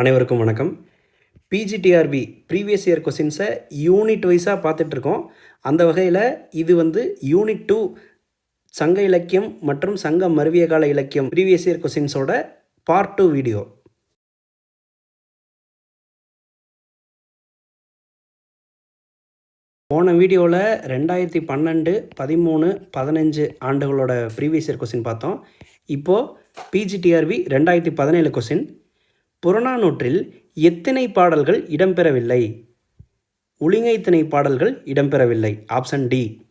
அனைவருக்கும் வணக்கம். PGTRB previous year கொஸ்டின்ஸை யூனிட் வைஸாக பார்த்துட்ருக்கோம். அந்த வகையில் இது வந்து யூனிட் டூ சங்க இலக்கியம் மற்றும் சங்க மருவிய கால இலக்கியம் ப்ரீவியஸ் இயர் கொஸ்டின்ஸோட பார்ட் டூ வீடியோ போன வீடியோவில் ரெண்டாயிரத்தி பன்னெண்டு பதிமூணு பதினஞ்சு ஆண்டுகளோட ப்ரீவியஸ் இயர் கொஸ்டின் பார்த்தோம். இப்போது பிஜிடிஆர்பி ரெண்டாயிரத்தி பதினேழு கொஸ்டின் புறநானூற்றில் எத்தனை பாடல்கள் இடம்பெறவில்லை? ஒழுங்கைத்திணை பாடல்கள் இடம்பெறவில்லை. Option D.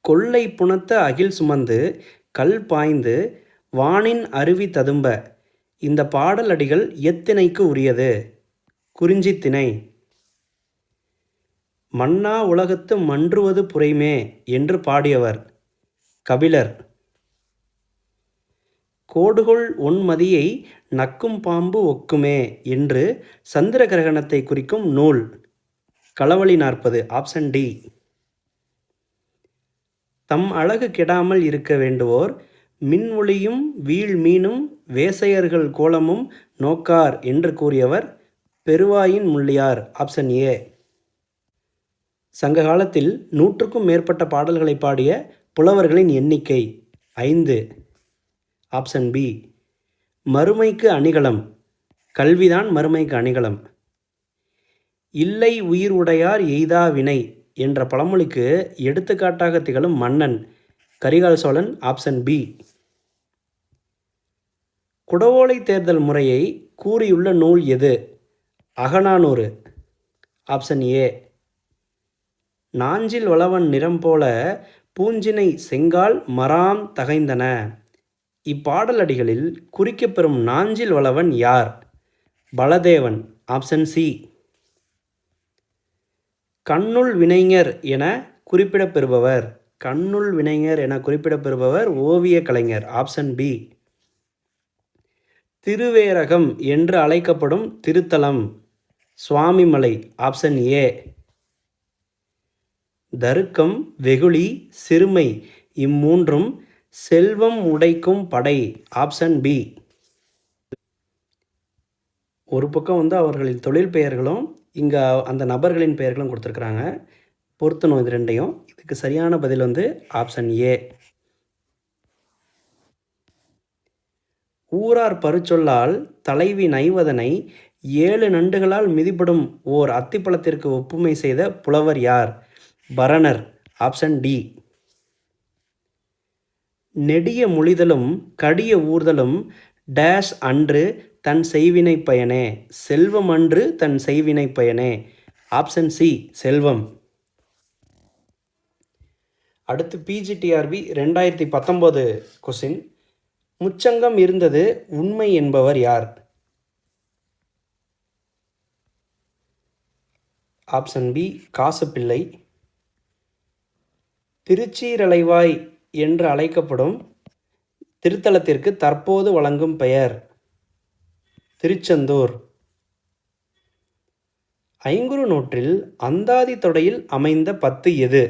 கொள்ளை புணத்த அகில் சுமந்து கல் பாய்ந்து வானின் அருவி ததும்ப இந்த பாடல் அடிகள் எத்திணைக்கு உரியது? குறிஞ்சித்திணை. மன்னா உலகத்து மன்றுவது புரைமே என்று பாடியவர் கபிலர். கோடுகொள் ஒன்மதியை நக்கும் பாம்பு ஒக்குமே என்று சந்திர கிரகணத்தை குறிக்கும் நூல். களவழி நாற்பது ஆப்ஷன் டி தம் அழகு கெடாமல் இருக்க வேண்டுவோர் மின் ஒளியும் வீழ் மீனும் வேசையர்கள் கோலமும் நோக்கார் என்று கூறியவர் பெருவாயின் முள்ளியார் ஆப்ஷன் ஏ சங்க காலத்தில் நூற்றுக்கும் மேற்பட்ட பாடல்களை பாடிய புலவர்களின் எண்ணிக்கை ஐந்து. ஆப்ஷன் பி மறுமைக்கு அணிகலம். கல்விதான் மறுமைக்கு அணிகலம். இல்லை உயிர் உடையார் எய்தா வினை என்ற பழமொழிக்கு எடுத்துக்காட்டாக திகழும் மன்னன் கரிகால் சோழன் ஆப்ஷன் பி. குடவோலை தேர்தல் முறையை கூறியுள்ள நூல் எது? அகநானூறு. ஆப்ஷன் ஏ நாஞ்சில் வளவன் நிறம் போல பூஞ்சினை செங்கால் மராம் தகைந்தன. இப்பாடலடிகளில் குறிக்கப்பெறும் நாஞ்சில் வளவன் யார்? பலதேவன். Option C. கண்ணுள் வினைஞர் என குறிப்பிடப்பெறுபவர். கண்ணுள் வினைஞர் என குறிப்பிடப்பெறுபவர் ஓவிய கலைஞர். Option B. திருவேரகம் என்று அழைக்கப்படும் திருத்தலம். சுவாமிமலை. Option A. தருக்கம் வெகுளி சிறுமை இம்மூன்றும் செல்வம் உடைக்கும் படை ஆப்ஷன் பி ஒரு பக்கம் வந்து அவர்களின் தொழில் பெயர்களும் இங்கே அந்த நபர்களின் பெயர்களும் கொடுத்துருக்குறாங்க. பொருத்தணும் இது ரெண்டையும். இதுக்கு சரியான பதில் வந்து ஆப்ஷன் ஏ ஊரார் பருச்சொல்லால் தலைவி நைவதனை ஏழு நண்டுகளால் மிதிப்படும் ஓர் அத்திப்பழத்திற்கு ஒப்புமை செய்த புலவர் யார்? பரணர் ஆப்ஷன் டி நெடிய மொழிதலும் கடிய ஊர்தலும் டேஷ் அன்று தன் செய்வினை பயனே செல்வம் அன்று தன் செய்வினை பயனே. ஆப்ஷன் சி செல்வம். அடுத்து பிஜிடிஆர்பி ரெண்டாயிரத்தி பத்தொம்போது கொஸ்டின் முச்சங்கம் இருந்தது உண்மை என்பவர் யார்? Option B காசுப்பிள்ளை. திருச்சீரலைவாய் என்று அழைக்கப்படும் திருத்தலத்திற்கு தற்போது வழங்கும் பெயர் திருச்செந்தூர். ஐங்குறு நூற்றில் அந்தாதி தொடையில் அமைந்த பத்து எது?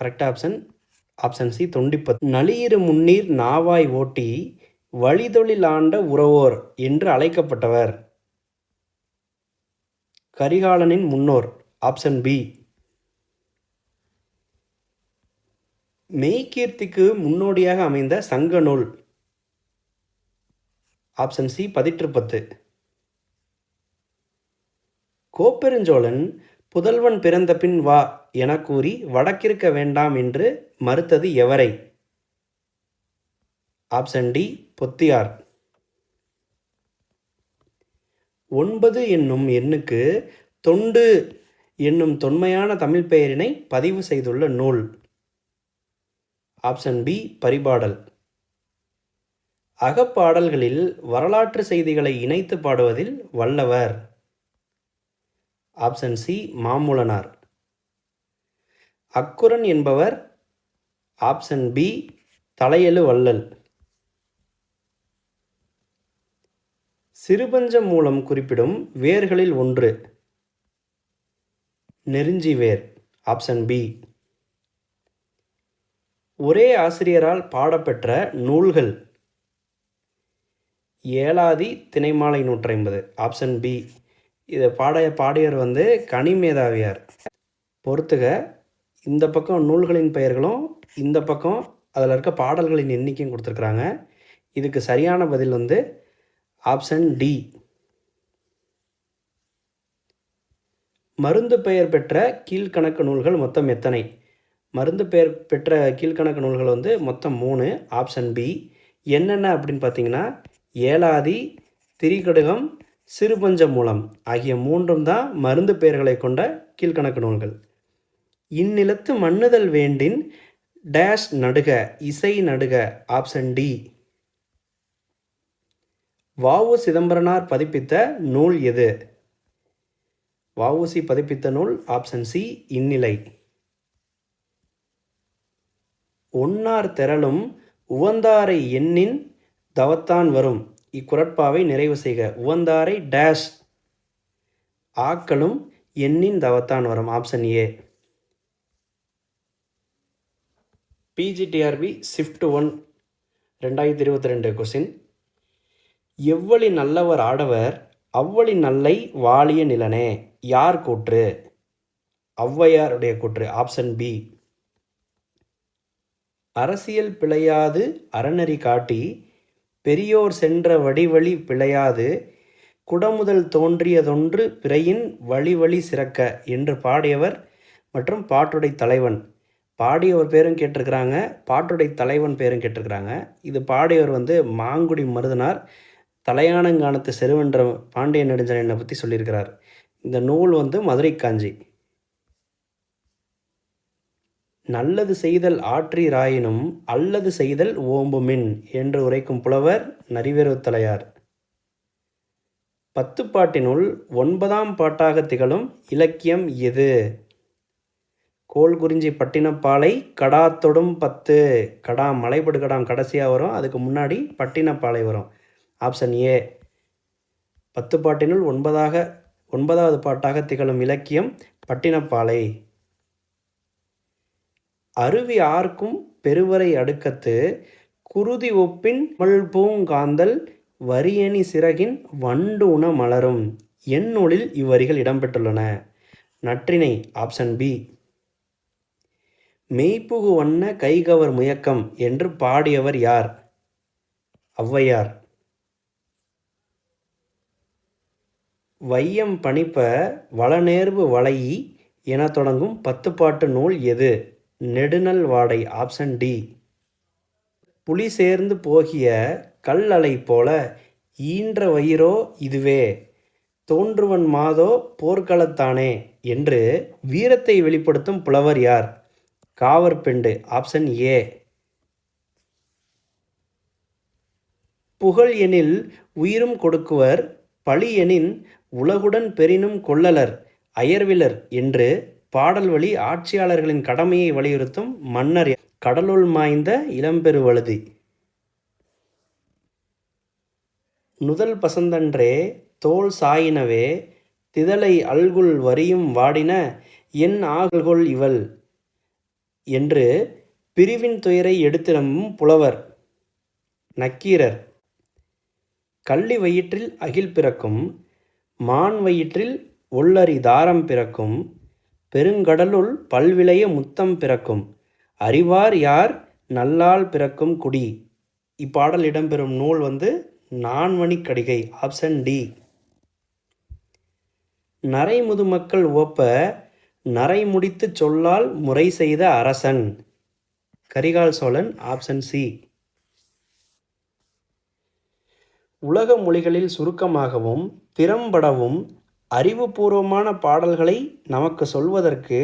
Correct option option C Thondipathu. நளியிரு முன்னீர் நாவாய் ஓட்டி வழிதொழில் ஆண்ட உறவோர் என்று அழைக்கப்பட்டவர். கரிகாலனின் முன்னோர் ஆப்ஷன் பி மெய்கீர்த்திக்கு முன்னோடியாக அமைந்த சங்க நூல். Option C Pathitrupathu. கோப்பெருஞ்சோழன் புதல்வன் பிறந்த பின் வா என கூறி வடக்கிருக்க வேண்டாம் என்று மறுத்தது எவரை? Option D Pothiyar. ஒன்பது என்னும் எண்ணுக்கு தொண்டு என்னும் தொன்மையான தமிழ் பெயரினை பதிவு செய்துள்ள நூல். Option B Paripadal. அகப்பாடல்களில் வரலாற்று செய்திகளை இணைத்து பாடுவதில் வல்லவர். Option C Mamulanar. அக்குரன் என்பவர். ஆப்ஷன் பி தலையெழு வள்ளல். சிறுபஞ்சம் மூலம் குறிப்பிடும் வேர்களில் ஒன்று. நெருஞ்சி வேர். ஆப்ஷன் பி ஒரே ஆசிரியரால் பாடப்பெற்ற நூல்கள் ஏழாதி திணைமாலை நூற்றி ஐம்பது ஆப்ஷன் பி இதை பாடைய பாடியவர் வந்து கனிமேதாவியார் பொறுத்துக இந்த பக்கம் நூல்களின் பெயர்களும் இந்த பக்கம் அதில் இருக்க பாடல்களின் எண்ணிக்கையும் கொடுத்துருக்குறாங்க. இதுக்கு சரியான பதில் வந்து ஆப்ஷன் டி மருந்து பெயர் பெற்ற கீழ்கணக்கு நூல்கள் மொத்தம் எத்தனை? மருந்து பெயர் பெற்ற கீழ்கணக்கு நூல்கள் வந்து மொத்தம் மூணு ஆப்ஷன் பி என்னென்ன அப்படின்னு பார்த்தீங்கன்னா ஏலாதி திரிகடுகம் சிறுபஞ்ச மூலம் ஆகிய மூன்றும் தான் மருந்து பெயர்களை கொண்ட கீழ்கணக்கு நூல்கள். இந்நிலத்து மண்ணுதல் வேண்டின் டேஷ் நடுக இசை நடுக ஆப்ஷன் டி வாவு சிதம்பரனார் பதிப்பித்த நூல் எது? வஉசி பதிப்பித்த நூல் ஆப்ஷன் சி இந்நிலை. ஒன்னார் திரளும் உவந்தாரை எண்ணின் தவத்தான் வரும். இக்குரட்பாவை நிறைவு செய்க. உவந்தாரை டேஷ். ஆக்களும் எண்ணின் தவத்தான் வரும். Option A. PGTRB shift one ரெண்டாயிரத்தி இருபத்தி ரெண்டு கொஸ்டின் எவ்வளி நல்லவர் ஆடவர் அவ்வளி நல்லை வாழிய நிலனே. யார் கூற்று? ஔவையாருடைய கூற்று. Option B. அரசியல் பிழையாது அறநெறி காட்டி பெரியோர் சென்ற வடிவழி பிழையாது குடமுதல் தோன்றியதொன்று பிறையின் வழிவழி சிறக்க என்று பாடியவர் மற்றும் பாட்டுடை தலைவன். பாடியவர் பேரும் கேட்டிருக்கிறாங்க பாட்டுடை தலைவன் பேரும் கேட்டிருக்கிறாங்க. இது பாடியவர் வந்து மாங்குடி மருதனார் தலையானங்கானத்து செருவென்ற பாண்டிய நெடுஞ்செழியனை பற்றி சொல்லியிருக்கிறார். இந்த நூல் வந்து மதுரை காஞ்சி. நல்லது செய்தல் ஆற்றிராயினும் அல்லது செய்தல் ஓம்புமின் என்று உரைக்கும் புலவர் நரிவேறுத்தலையார் பத்து பாட்டினுள் ஒன்பதாம் பாட்டாக திகழும் இலக்கியம் எது? கோல் குறிஞ்சி பட்டினப்பாலை தொடும் பத்து கடா மலைபடு கடாம் கடைசியாக வரும் அதுக்கு முன்னாடி பட்டினப்பாலை வரும். Option A. பத்து பாட்டினுள் ஒன்பதாக ஒன்பதாவது பாட்டாக திகழும் இலக்கியம் பட்டினப்பாலை. அருவி ஆர்க்கும் பெருவரை அடுக்கத்து குருதி ஒப்பின் மல்பூங்காந்தல் வரியணி சிறகின் வண்டு உண மலரும். என் இவ்வரிகள் இடம்பெற்றுள்ளன. நற்றினை ஆப்ஷன் பி. மெய்ப்புகு வண்ண கைகவர் முயக்கம் என்று பாடியவர் யார்? ஔவையார். வையம் பணிப்ப வளநேர்வு வளையி என தொடங்கும் பத்துப்பாட்டு நூல் எது? நெடுநல் வாடை ஆப்ஷன் டி புலி சேர்ந்து போகிய கல் அலை போல ஈன்ற வயிறோ இதுவே. தோன்றுவன் மாதோ போர்க்களத்தானே என்று வீரத்தை வெளிப்படுத்தும் புலவர் யார்? காவற்பெண்டு ஆப்ஷன் ஏ புகழ் எனில் உயிரும் கொடுக்குவர் பழி எனின் உலகுடன் பெரினும் கொள்ளலர் அயர்விலர் என்று பாடல் வழி ஆட்சியாளர்களின் கடமையை வலியுறுத்தும் மன்னர் கடலுள் மாய்ந்த இளம்பெருவழுதி நுதல் பசந்தன்றே தோல் சாயினவே திதலை அல்குல் வரியும் வாடின என் ஆகல்கொள் இவள் என்று பிரிவின் துயரை எடுத்திரம்பும் புலவர் நக்கீரர். கள்ளி வயிற்றில் அகில் பிறக்கும் மான் வயிற்றில் ஒள்ளரி தாரம் பிறக்கும் பெருங்கடலுள் பல்விளைய முத்தம் பிறக்கும். அறிவார் யார்? நல்லால் பிறக்கும் குடி. இப்பாடல் இடம்பெறும் நூல் வந்து நான்மணி கடிகை ஆப்ஷன் டி. நரை முதுமக்கள் ஓப்ப நரை முடித்து சொல்லால் முறை செய்த அரசன். Karikal Cholan option C. உலக மொழிகளில் சுருக்கமாகவும் திறம்படவும் அறிவுபூர்வமான பாடல்களை நமக்கு சொல்வதற்கு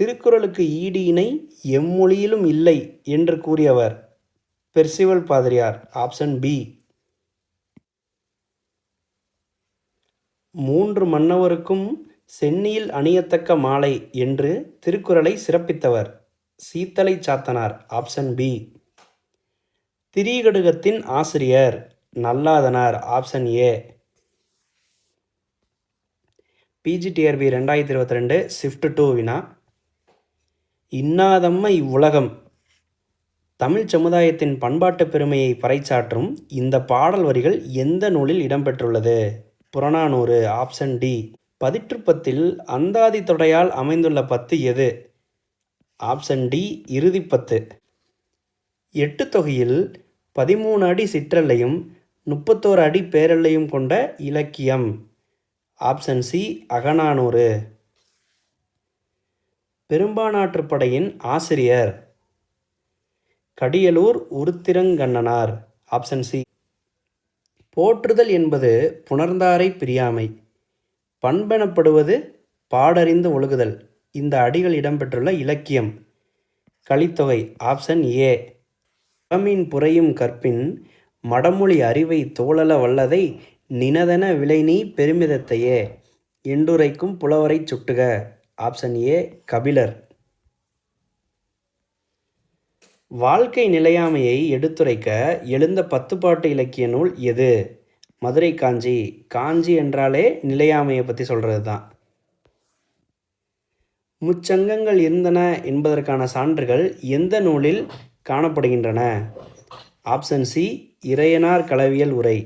திருக்குறளுக்கு ஈடு இணை எம்மொழியிலும் இல்லை என்று கூறியவர் பெர்சிவல் பாதிரியார் ஆப்ஷன் பி மூன்று மன்னவருக்கும் சென்னியில் அணியத்தக்க மாலை என்று திருக்குறளை சிறப்பித்தவர் சீத்தலை சாத்தனார் ஆப்ஷன் பி திரிகடுகத்தின் ஆசிரியர் நல்லாதனார் ஆப்ஷன் ஏ பிஜிடிஆர்பி ரெண்டாயிரத்தி இருபத்தி ரெண்டு ஷிஃப்ட் டூ வினா இன்னாதம்ம இவ்வுலகம் தமிழ் சமுதாயத்தின் பண்பாட்டு பெருமையை பறைச்சாற்றும் இந்த பாடல் வரிகள் எந்த நூலில் இடம்பெற்றுள்ளது? Purananuru option D. பதிற்றுப்பத்தில் அந்தாதி தொடையால் அமைந்துள்ள பத்து எது? ஆப்ஷன் டி இறுதிப்பத்து எட்டு தொகையில் பதிமூணு அடி சிற்றல்லையும் முப்பத்தோரு அடி பேரல்லையும் கொண்ட இலக்கியம். Option C Akananuru. பெரும்பானாற்றுப்படையின் ஆசிரியர் கடியலூர் உருத்திரங்கண்ணனார். ஆப்ஷன் சி போற்றுதல் என்பது புணர்ந்தாரை பிரியாமை பண்பெனப்படுவது பாடறிந்து ஒழுகுதல். இந்த அடிகள் இடம்பெற்றுள்ள இலக்கியம் கலித்தொகை. ஆப்ஷன் ஏ புறமின் புரையும் கற்பின் மடமொழி அறிவை தோழல வல்லதை நினதென விளைநீ பெருமிதத்தையே என்றுரைக்கும் புலவரை சுட்டுக. Option A Kapilar. வாழ்க்கை நிலையாமையை எடுத்துரைக்க எழுந்த பத்துப்பாட்டு இலக்கிய நூல் எது? மதுரை காஞ்சி. காஞ்சி என்றாலே நிலையாமையை பற்றி சொல்கிறது தான் முச்சங்கங்கள் இருந்தன என்பதற்கான சான்றுகள் எந்த நூலில் காணப்படுகின்றன? ஆப்ஷன் சி இறையனார் களவியல் உரை.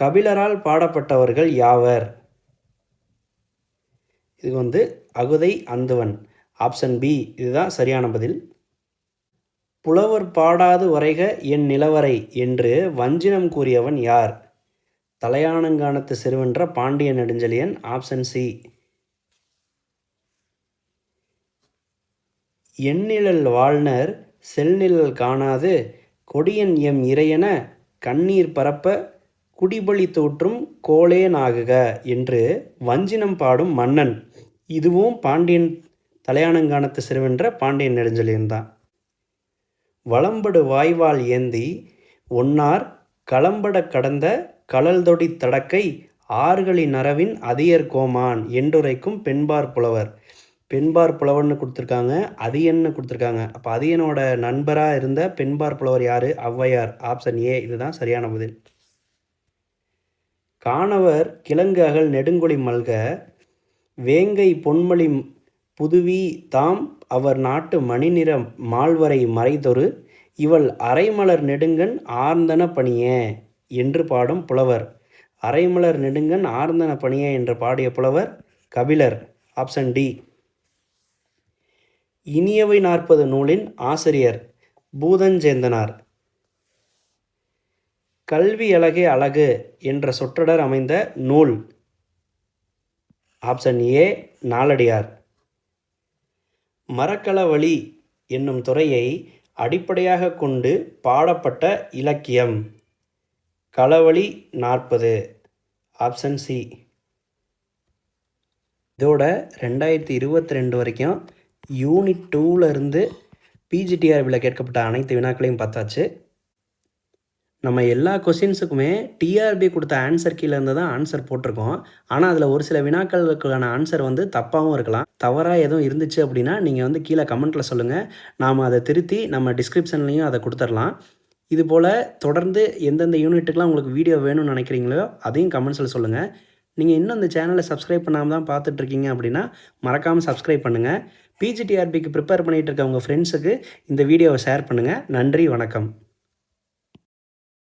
கபிலரால் பாடப்பட்டவர்கள் யாவர்? இது வந்து அகுதை அந்துவன். ஆப்ஷன் பி இதுதான் சரியான பதில். புலவர் பாடாது வரைக என் நிலவரை என்று வஞ்சினம் கூறியவன் யார்? தலையானங்கானத்து சிறுவென்ற பாண்டிய நெடுஞ்செழியன். Option C. எண்ணிழல் வாழ்னர் செல்நிழல் காணாது கொடியன் எம் இறையென கண்ணீர் பரப்ப குடிபலி தோற்றும் கோளேனாகுக என்று வஞ்சினம் பாடும் மன்னன். இதுவும் பாண்டியன் தலையானங்கானத்து சிறுவென்ற பாண்டியன் நெடுஞ்செழியன் தான் வளம்படு வாய்வால் ஏந்தி ஒன்னார் களம்பட கடந்த கழல்தொடி தடக்கை ஆறுகளின் நரவின் அதியர் கோமான் என்றுரைக்கும் பெண்பார் புலவர். பெண்பார் புலவர்னு கொடுத்துருக்காங்க அதியன்னு கொடுத்துருக்காங்க. அப்போ அதியனோட நண்பராக இருந்த பெண்பார் புலவர் யார்? ஔவையார். ஆப்ஷன் ஏ இதுதான் சரியான பதில். காணவர் கிழங்கு அகல் நெடுங்கொழி மல்க வேங்கை பொன்மொழி புதுவி தாம் அவர் நாட்டு மணிநிற மால்வரை மறைதொரு இவள் அரைமலர் நெடுங்கன் ஆர்ந்தன பணிய என்று பாடும் புலவர். அரைமலர் நெடுங்கன் ஆர்ந்தன பணிய என்று பாடிய புலவர் கபிலர். Option D. இனியவை நாற்பது நூலின் ஆசிரியர் பூதஞ்சேந்தனார். கல்வி அழகே அழகு என்ற சொற்றொடர் அமைந்த நூல். ஆப்ஷன் ஏ நாலடியார் மரக்களவழி என்னும் துறையை அடிப்படையாக கொண்டு பாடப்பட்ட இலக்கியம். களவழி நாற்பது. Option C. இதோட ரெண்டாயிரத்தி இருபத்தி ரெண்டு வரைக்கும் யூனிட் டூவிலேருந்து பிஜிடிஆர்பியில் கேட்கப்பட்ட அனைத்து வினாக்களையும் பார்த்தாச்சு. நம்ம எல்லா கொஷின்ஸுக்குமே டிஆர்பி கொடுத்த ஆன்சர் கீழே இருந்து தான் ஆன்சர் போட்டிருக்கோம். ஆனால் அதில் ஒரு சில வினாக்களுக்கான ஆன்சர் வந்து தப்பாகவும் இருக்கலாம். தவறாக எதுவும் இருந்துச்சு அப்படின்னா நீங்கள் வந்து கீழே கமெண்ட்டில் சொல்லுங்கள் நாம் அதை திருத்தி நம்ம டிஸ்கிரிப்ஷன்லேயும் அதை கொடுத்துடலாம். இது போல் தொடர்ந்து எந்தெந்த யூனிட்டுக்கெலாம் உங்களுக்கு வீடியோ வேணும்னு நினைக்கிறீங்களோ அதையும் கமெண்ட்ஸில் சொல்லுங்கள் நீங்கள் இன்னும் இந்த சேனலை சப்ஸ்கிரைப் பண்ணாமல் தான் பார்த்துட்ருக்கீங்க அப்படின்னா மறக்காமல் சப்ஸ்கிரைப் பண்ணுங்கள் பிஜிடிஆர்பிக்கு ப்ரிப்பேர் பண்ணிகிட்டு இருக்க உங்கள் ஃப்ரெண்ட்ஸுக்கு இந்த வீடியோவை ஷேர் பண்ணுங்கள் நன்றி வணக்கம்.